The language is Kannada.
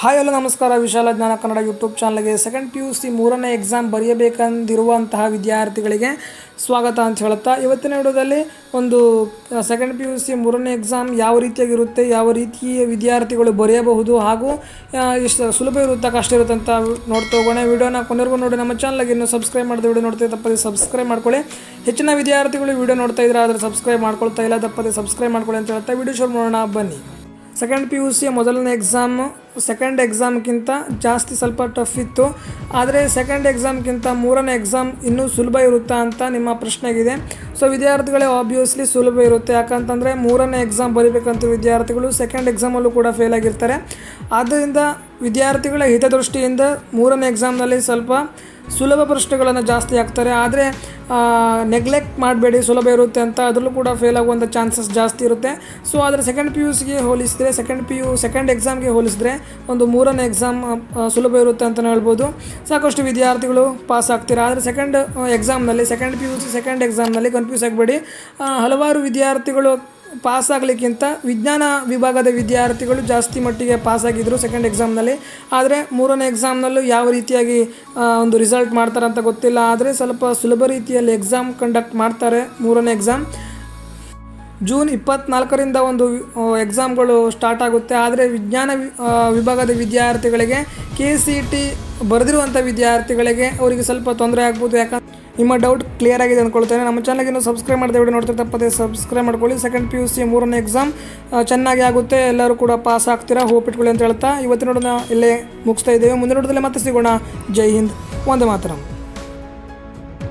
ಹಾಯ್ ಎಲ್ಲ, ನಮಸ್ಕಾರ. ವಿಶಾಲ ಜ್ಞಾನ ಕನ್ನಡ ಯೂಟ್ಯೂಬ್ ಚಾನಲ್ಗೆ ಸೆಕೆಂಡ್ ಪಿ ಯು ಸಿ ಮೂರನೇ ಎಕ್ಸಾಮ್ ಬರೆಯಬೇಕಂದಿರುವಂತಹ ವಿದ್ಯಾರ್ಥಿಗಳಿಗೆ ಸ್ವಾಗತ ಅಂತ ಹೇಳುತ್ತಾ, ಇವತ್ತಿನ ವಿಡಿಯೋದಲ್ಲಿ ಒಂದು ಸೆಕೆಂಡ್ ಪಿ ಯು ಸಿ ಮೂರನೇ ಎಕ್ಸಾಮ್ ಯಾವ ರೀತಿಯಾಗಿರುತ್ತೆ, ಯಾವ ರೀತಿಯ ವಿದ್ಯಾರ್ಥಿಗಳು ಬರೆಯಬಹುದು ಹಾಗೂ ಇಷ್ಟು ಸುಲಭ ಇರುತ್ತಾ, ಕಷ್ಟ ಇರುತ್ತಂತ ನೋಡ್ತಾ ಹೋಗೋಣ. ವಿಡಿಯೋನ ಕೊನೆಗೂ ನೋಡಿ, ನಮ್ಮ ಚಾನಲ್ಗೆ ಇನ್ನೂ ಸಬ್ಸ್ಕ್ರೈಬ್ ಮಾಡಿದ ವಿಡಿಯೋ ನೋಡ್ತಾ ತಪ್ಪದೆ ಸಬ್ಸ್ಕ್ರೈಬ್ ಮಾಡ್ಕೊಳ್ಳಿ. ಹೆಚ್ಚಿನ ವಿದ್ಯಾರ್ಥಿಗಳು ವಿಡಿಯೋ ನೋಡ್ತಾ ಇದ್ರೆ ಆದರೆ ಸಬ್ಸ್ಕ್ರೈಬ್ ಮಾಡ್ಕೊಳ್ತಾ ಇಲ್ಲ, ತಪ್ಪದೆ ಸಬ್ಸ್ಕ್ರೈಬ್ ಮಾಡ್ಕೊಳ್ಳಿ ಅಂತ ಹೇಳ್ತಾ ವಿಡಿಯೋ ಶುರು ಮಾಡೋಣ, ಬನ್ನಿ. ಸೆಕೆಂಡ್ ಪಿ ಯು ಸಿಯ ಮೊದಲನೇ ಎಕ್ಸಾಮು ಸೆಕೆಂಡ್ ಎಕ್ಸಾಮ್ಗಿಂತ ಜಾಸ್ತಿ ಸ್ವಲ್ಪ ಟಫ್ ಇತ್ತು. ಆದರೆ ಸೆಕೆಂಡ್ ಎಕ್ಸಾಮ್ಗಿಂತ ಮೂರನೇ ಎಕ್ಸಾಮ್ ಇನ್ನೂ ಸುಲಭ ಇರುತ್ತಾ ಅಂತ ನಿಮ್ಮ ಪ್ರಶ್ನೆಗಿದೆ. ಸೊ ವಿದ್ಯಾರ್ಥಿಗಳೇ ಆಬ್ವಿಯಸ್ಲಿ ಸುಲಭ ಇರುತ್ತೆ. ಯಾಕಂತಂದರೆ ಮೂರನೇ ಎಕ್ಸಾಮ್ ಬರೀಬೇಕಂತ ವಿದ್ಯಾರ್ಥಿಗಳು ಸೆಕೆಂಡ್ ಎಕ್ಸಾಮಲ್ಲೂ ಕೂಡ ಫೇಲ್ ಆಗಿರ್ತಾರೆ. ಆದ್ದರಿಂದ ವಿದ್ಯಾರ್ಥಿಗಳ ಹಿತದೃಷ್ಟಿಯಿಂದ ಮೂರನೇ ಎಕ್ಸಾಮ್ನಲ್ಲಿ ಸ್ವಲ್ಪ ಸುಲಭ ಪ್ರಶ್ನೆಗಳನ್ನು ಜಾಸ್ತಿ ಹಾಕ್ತಾರೆ. ಆದರೆ ನೆಗ್ಲೆಕ್ಟ್ ಮಾಡಬೇಡಿ, ಸುಲಭ ಇರುತ್ತೆ ಅಂತ ಅದರಲ್ಲೂ ಕೂಡ ಫೇಲ್ ಆಗುವಂಥ ಚಾನ್ಸಸ್ ಜಾಸ್ತಿ ಇರುತ್ತೆ. ಸೊ ಆದರೆ ಸೆಕೆಂಡ್ ಪಿ ಯು ಸಿಗೆ ಹೋಲಿಸಿದ್ರೆ ಸೆಕೆಂಡ್ ಪಿ ಯು ಸೆಕೆಂಡ್ ಎಕ್ಸಾಮ್ಗೆ ಹೋಲಿಸಿದ್ರೆ ಒಂದು ಮೂರನೇ ಎಕ್ಸಾಮ್ ಸುಲಭ ಇರುತ್ತೆ ಅಂತಲೇ ಹೇಳ್ಬೋದು. ಸಾಕಷ್ಟು ವಿದ್ಯಾರ್ಥಿಗಳು ಪಾಸ್ ಆಗ್ತೀರಾ? ಆದರೆ second ಎಕ್ಸಾಮ್ನಲ್ಲಿ second P U C second ಎಕ್ಸಾಮ್ನಲ್ಲಿ confuse ಆಗಬೇಡಿ. ಹಲವಾರು ವಿದ್ಯಾರ್ಥಿಗಳು ಪಾಸ್ ಆಗಲಿಕ್ಕಿಂತ ವಿಜ್ಞಾನ ವಿಭಾಗದ ವಿದ್ಯಾರ್ಥಿಗಳು ಜಾಸ್ತಿ ಮಟ್ಟಿಗೆ ಪಾಸಾಗಿದ್ದರು ಸೆಕೆಂಡ್ ಎಕ್ಸಾಮ್ನಲ್ಲಿ ಆದರೆ ಮೂರನೇ ಎಕ್ಸಾಮ್ನಲ್ಲೂ ಯಾವ ರೀತಿಯಾಗಿ ಒಂದು ರಿಸಲ್ಟ್ ಮಾಡ್ತಾರೆ ಅಂತ ಗೊತ್ತಿಲ್ಲ. ಆದರೆ ಸ್ವಲ್ಪ ಸುಲಭ ರೀತಿಯಲ್ಲಿ ಎಕ್ಸಾಮ್ ಕಂಡಕ್ಟ್ ಮಾಡ್ತಾರೆ ಮೂರನೇ ಎಕ್ಸಾಮ್ ಜೂನ್ ಇಪ್ಪತ್ನಾಲ್ಕರಿಂದ ಒಂದು ಎಕ್ಸಾಮ್ಗಳು ಸ್ಟಾರ್ಟ್ ಆಗುತ್ತೆ. ಆದರೆ ವಿಜ್ಞಾನ ವಿಭಾಗದ ವಿದ್ಯಾರ್ಥಿಗಳಿಗೆ ಕೆ ಸಿ ಟಿ ಬರೆದಿರುವಂಥ ವಿದ್ಯಾರ್ಥಿಗಳಿಗೆ ಅವರಿಗೆ ಸ್ವಲ್ಪ ತೊಂದರೆ ಆಗ್ಬೋದು. ಯಾಕಂದ್ರೆ ನಿಮ್ಮ ಡೌಟ್ ಕ್ಲಿಯರ್ ಆಗಿದೆ ಅಂದ್ಕೊಳ್ತೇನೆ ನಮ್ಮ ಚಾನಲ್ಗೆ ಇನ್ನೂ ಸಬ್ಸ್ಕ್ರೈಬ್ ಮಾಡಿದೆ ವಿಡಿಯೋ ನೋಡ್ತಾರೆ ತಪ್ಪದೆ ಸಬ್ಸ್ಕ್ರೈಬ್ ಮಾಡ್ಕೊಳ್ಳಿ. ಸೆಕೆಂಡ್ ಪಿ ಯು ಸಿ ಮೂರನೇ ಎಕ್ಸಾಮ್ ಚೆನ್ನಾಗಿ ಆಗುತ್ತೆ. ಎಲ್ಲರೂ ಕೂಡ ಪಾಸ್ ಆಗ್ತೀರಾ ಹೋಪ್ ಇಟ್ಕೊಳ್ಳಿ ಅಂತ ಹೇಳ್ತಾ. ಇವತ್ತಿನ ನೋಡೋಣ, ಇಲ್ಲೇ ಮುಗಿಸ್ತಾ ಇದ್ದೇವೆ. ಮುಂದಿನ ನೋಡೋದಲ್ಲೇ ಮತ್ತೆ ಸಿಗೋಣ. ಜೈ ಹಿಂದ್. ಒಂದೇ ಮಾತರಂ.